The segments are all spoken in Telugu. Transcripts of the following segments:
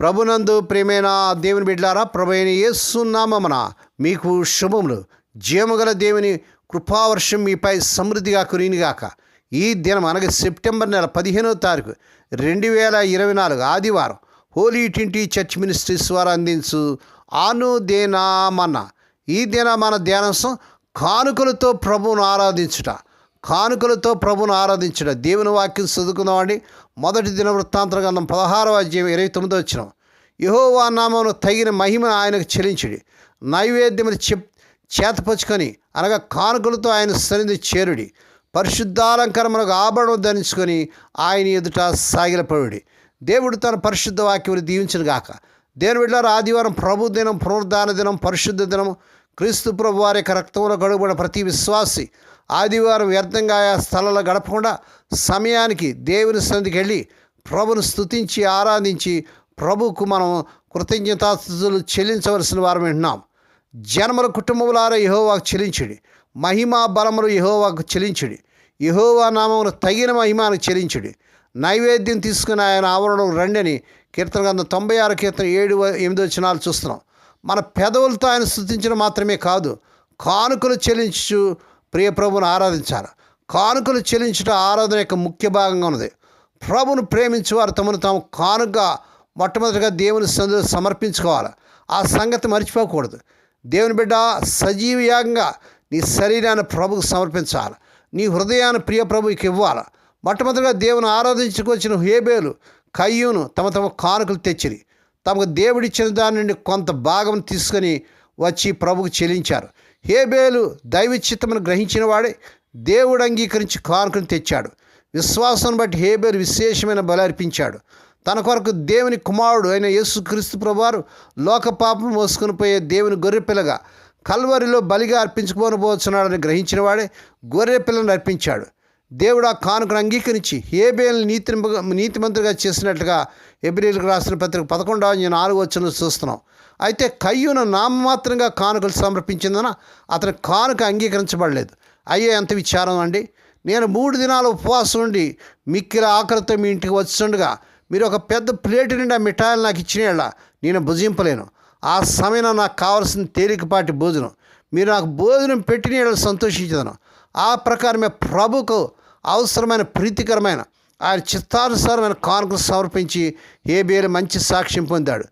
ప్రభునందు ప్రేమైన దేవుని బిడ్డారా ప్రభైన ఏసునామన మీకు శుభములు. జీవగల దేవుని కృపావర్షం మీపై సమృద్ధిగా కురినిగాక ఈ దినం అనగా సెప్టెంబర్ నెల పదిహేనో తారీఖు రెండు వేల ఇరవై నాలుగు ఆదివారం హోలీ ట్వంటీ చర్చ్ మినిస్ట్రీస్ వారు అందించు ఆను దేనామన్న ఈ దిన మన ధ్యానాంశం కానుకలతో ప్రభువును ఆరాధించుట. కానుకలతో ప్రభును ఆరాధించడం దేవుని వాక్యం చదువుకుందామండి. మొదటి దిన వృత్తాంతర గ్రంథం పదహారవ అధ్యాయం ఇరవై తొమ్మిదో వచ్చిన యహోవా నామమును తగిన మహిమ ఆయనకు చెల్లించుడి. నైవేద్యములు చెప్ చేతపరుచుకొని అనగా కానుకలతో ఆయన సన్నిధి చేరుడి. పరిశుద్ధాలంకరములకు ఆభరణం ధరించుకొని ఆయన ఎదుట సాగిలపడుడి. దేవుడు తన పరిశుద్ధ వాక్యములు దీవించను గాక దేని బిడ్డారు ఆదివారం ప్రభు దినం పునరుద్ధాన దినం పరిశుద్ధ దినం క్రీస్తు ప్రభు వారి యొక్క రక్తంలో గడుగుబడిన ప్రతి విశ్వాసి ఆదివారం వ్యర్థంగా ఆ స్థలంలో గడపకుండా సమయానికి దేవుని సన్నిధికి వెళ్ళి ప్రభును స్తుతించి ఆరాధించి ప్రభుకు మనం కృతజ్ఞతాస్థుతులు చెల్లించవలసిన వారం వింటున్నాం. జన్మల కుటుంబములారా యహోవాకు చెల్లించుడి. మహిమా బలములు యహోవాకు చెల్లించుడి. యహోవా నామమును తగిన మహిమాను చెల్లించుడి. నైవేద్యం తీసుకుని ఆయన ఆవరణం రండని కీర్తన గ్రంథం తొంభై ఆరు కీర్తన ఏడు ఎనిమిది వచ్చినాలు చూస్తున్నాం. మన పెదవులతో ఆయన స్థుతించడం మాత్రమే కాదు కానుకలు చెల్లించు ప్రియ ప్రభుని ఆరాధించాలి. కానుకలు చెల్లించుట ఆరాధన యొక్క ముఖ్య భాగంగా ఉన్నది. ప్రభును ప్రేమించు వారు తమను తాము కానుక మొట్టమొదటిగా దేవుని సందు సమర్పించుకోవాలి. ఆ సంగతి మర్చిపోకూడదు. దేవుని బిడ్డ సజీవయాగంగా నీ శరీరాన్ని ప్రభుకు సమర్పించాలి. నీ హృదయాన్ని ప్రియ ప్రభుకి ఇవ్వాలి. మొట్టమొదటిగా దేవుని ఆరాధించుకొచ్చిన హేబేలు కయ్యూను తమ తమ కానుకలు తెచ్చిరి. తమకు దేవుడిచ్చిన దాని నుండి కొంత భాగం తీసుకొని వచ్చి ప్రభుకు చెల్లించారు. హేబేలు దైవచిత్తమును గ్రహించిన వాడే దేవుడు అంగీకరించి కానుకను తెచ్చాడు. విశ్వాసం బట్టి హేబేలు విశేషమైన బలి అర్పించాడు. తన కొరకు దేవుని కుమారుడు అయిన యేసు క్రీస్తు ప్రభువారు లోక పాపం మోసుకుని పోయే దేవుని గొర్రెపిల్లగా కల్వరిలో బలిగా అర్పించుకోనబోతున్నాడని గ్రహించిన వాడే గొర్రెపిల్లను అర్పించాడు. దేవుడు ఆ కానుకను అంగీకరించి హేబేల్ నీతి నీతిమంతుడిగా చేసినట్లుగా ఎబ్రిల్కి రాసిన పత్రిక పదకొండవ నేను నాలుగు వచ్చిన చూస్తున్నాం. అయితే కయ్యూను నామమాత్రంగా కానుకలు సమర్పించిందన అతని కానుక అంగీకరించబడలేదు. అయ్యే ఎంత విచారం అండి. నేను మూడు దినాలు ఉపవాసం ఉండి మిక్కిల ఆకలితో మీ ఇంటికి వచ్చిండగా మీరు ఒక పెద్ద ప్లేట్ నిండా మిఠాయిలు నాకు ఇచ్చిన నేను భుజింపలేను. ఆ సమయంలో నాకు కావాల్సిన తేలికపాటి భోజనం. మీరు నాకు భోజనం పెట్టిన సంతోషించదను. ఆ ప్రకారమే ప్రభుకు అవసరమైన ప్రీతికరమైన ఆయన చిత్తానుసారమైన కానుకలు సమర్పించి హేబేలు మంచి సాక్ష్యం పొందాడు.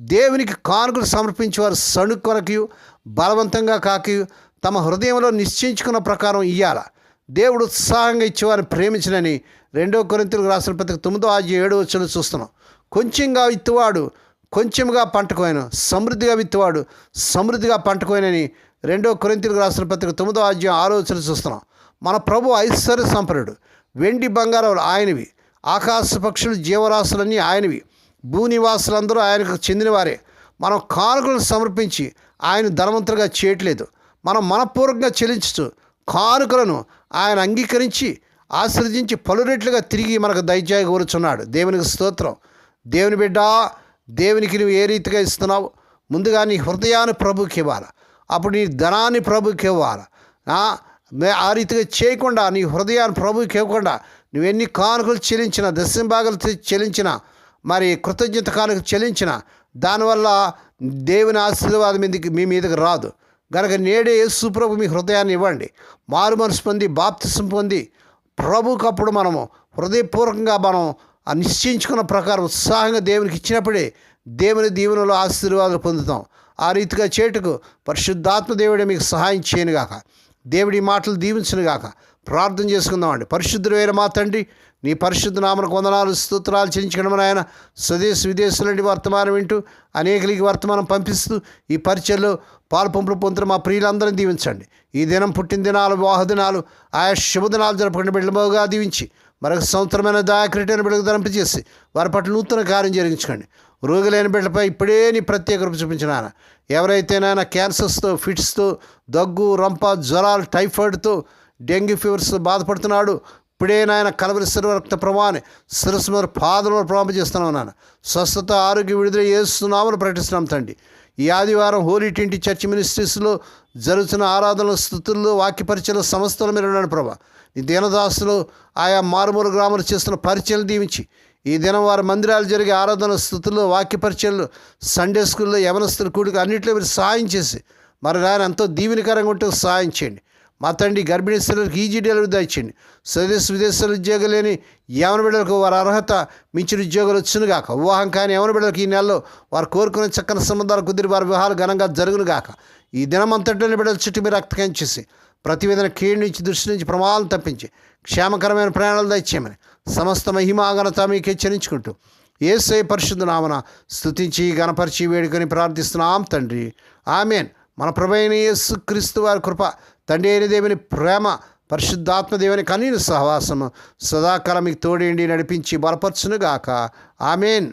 దేవునికి కానుకలు సమర్పించేవారు సణు కొరకు బలవంతంగా కాకి తమ హృదయంలో నిశ్చయించుకున్న ప్రకారం ఇయ్యాల. దేవుడు ఉత్సాహంగా ఇచ్చేవారిని ప్రేమించినని రెండో కొరింతలు రాసిన పత్రిక తొమ్మిదో ఆది ఏడు వచ్చిన చూస్తున్నాం. కొంచెంగా విత్తువాడు కొంచెంగా పంటకోయను సమృద్ధిగా విత్తువాడు సమృద్ధిగా పంటకోయనని రెండో కొరింతలు రాసిన పత్రిక తొమ్మిదో అధ్యాయం ఆలోచన చూస్తున్నాం. మన ప్రభు ఐశ్వర్య సంపన్నుడు. వెండి బంగారాలు ఆయనవి. ఆకాశ పక్షులు జీవరాశులన్నీ ఆయనవి. భూనివాసులందరూ ఆయనకు చెందినవారే. మనం కానుకలను సమర్పించి ఆయన ధనవంతులుగా చేయట్లేదు. మనం మనపూర్వకంగా చెల్లించు కానుకలను ఆయన అంగీకరించి ఆశ్రదించి పలు రెట్లుగా తిరిగి మనకు దయచేయ కోరుచున్నాడు. దేవునికి స్తోత్రం. దేవుని బిడ్డ దేవునికి నువ్వు ఏ రీతిగా ఇస్తున్నావు? ముందుగా నీ హృదయాన్ని ప్రభుకి ఇవ్వాలి. అప్పుడు నీ ధనాన్ని ప్రభుకి ఇవ్వాలి. ఆ, మే- ఆ రీతిగా చేయకుండా నీ హృదయాన్ని ప్రభువుకి ఇవ్వకుండా నువ్వెన్ని కానుకలు చెల్లించిన దశంభాగాలు చెల్లించిన మరి కృతజ్ఞత కానుకలు చెల్లించిన దానివల్ల దేవుని ఆశీర్వాదం మీదకి మీ మీదకి రాదు. గనక నేడే యేసు ప్రభు మీ హృదయాన్ని ఇవ్వండి. మారు మనసు పొంది బాప్తిసం పొంది ప్రభుకప్పుడు మనము హృదయపూర్వకంగా మనం నిశ్చయించుకున్న ప్రకారం ఉత్సాహంగా దేవునికి ఇచ్చినప్పుడే దేవుని దీవెనలో ఆశీర్వాదాలు పొందుతాం. ఆ రీతిగా చేటుకు పరిశుద్ధాత్మ దేవుడే మీకు సహాయం చేయనుగాక. దేవుడి మాటలు దీవించునుగాక ప్రార్థన చేసుకుందామండి. పరిశుద్ధుడు వేరే మా తండ్రి నీ పరిశుద్ధ నామకు కొందనాలు స్తోత్రాలు చెల్లించడం ఆయన స్వదేశ విదేశాల నుండి వర్తమానం వింటూ అనేకలకి వర్తమానం పంపిస్తూ ఈ పరిచయలో పాలు పంపులు పొందుతున్న మా ప్రియులందరినీ దీవించండి. ఈ దినం పుట్టిన దినాలు వివాహ దినాలు ఆయా శుభదినాలు జరపకుండా బిడ్డలుగా దీవించి మరొక సంవత్సరమైన దాయకరిటైన బిడ్డకు ధరింపజేసి వారి పట్ల నూతన కార్యం జరిగించుకోండి. రోగులైన బిడ్డపై ఇప్పుడే నీ ప్రత్యేక రూపు చూపించిన ఆయన ఎవరైతే నాయన క్యాన్సర్స్తో ఫిట్స్తో దగ్గు రంప జ్వరాలు టైఫాయిడ్తో డెంగ్యూ ఫీవర్స్తో బాధపడుతున్నాడు ఇప్పుడే నాయన కలవరి శిరవ రక్త ప్రభావాన్ని శిరస్సు మీద పాదములు ప్రభావం చేస్తున్నాం నాన్న. స్వస్థత ఆరోగ్య విడుదల చేస్తున్నామని ప్రకటిస్తున్నాం తండ్రి. ఈ ఆదివారం హోలీ ట్వంటీ చర్చ్ మినిస్ట్రీస్లో జరుగుతున్న ఆరాధనలు స్థుతుల్లో వాక్యపరిచయలు సంస్థల మీద ఉన్నాడు ప్రభా. నీ దీనదాసులు ఆయా మారుమూల గ్రామాలు చేస్తున్న పరిచయలు దీవించి ఈ దినం వారి మందిరాలు జరిగే ఆరాధన స్థుతులు వాక్యపరిచయలు సండే స్కూల్లో యవనస్తుల కూడిక అన్నింటిలో మీరు సాయం చేసి మరి ఆయన ఎంతో దీవెనకరంగా ఉంటే సాయం చేయండి. మా తండ్రి గర్భిణీ స్త్రీలకు ఈజీ డెలివరీ దాయించండి స్వదేశ విదేశాల ఉద్యోగం లేని యవన బిడ్డలకు వారి అర్హత మించిన ఉద్యోగాలు వచ్చును గాక. వివాహం కాని యవన బిడ్డలకు ఈ నెలలో వారు కోరుకునే చక్కని సంబంధాలు కుదిరి వారి వివాహాలు ఘనంగా జరుగును గాక. ఈ దినం అంతటిని బిడ్డల చుట్టూ మీరు రక్తకం చేసి ప్రతి విధంగా కీడు నుంచి దృష్టి నుంచి ప్రమాదం తప్పించి క్షేమకరమైన ప్రయాణాలు దయచేయమని సమస్త మహిమాగనత మీకు హెచ్చరించుకుంటూ ఏసై పరిశుద్ధ నామన స్థుతించి గణపరిచి వేడుకొని ప్రార్థిస్తున్నాం తండ్రి. ఆమెన్. మన ప్రభైన యేసు క్రీస్తు వారి కృప తండ్రి అయిన దేవుని ప్రేమ పరిశుద్ధాత్మదేవుని కనీన సహవాసము సదాకాలం మీకు తోడేండి నడిపించి బలపరచునుగాక. ఆమెన్.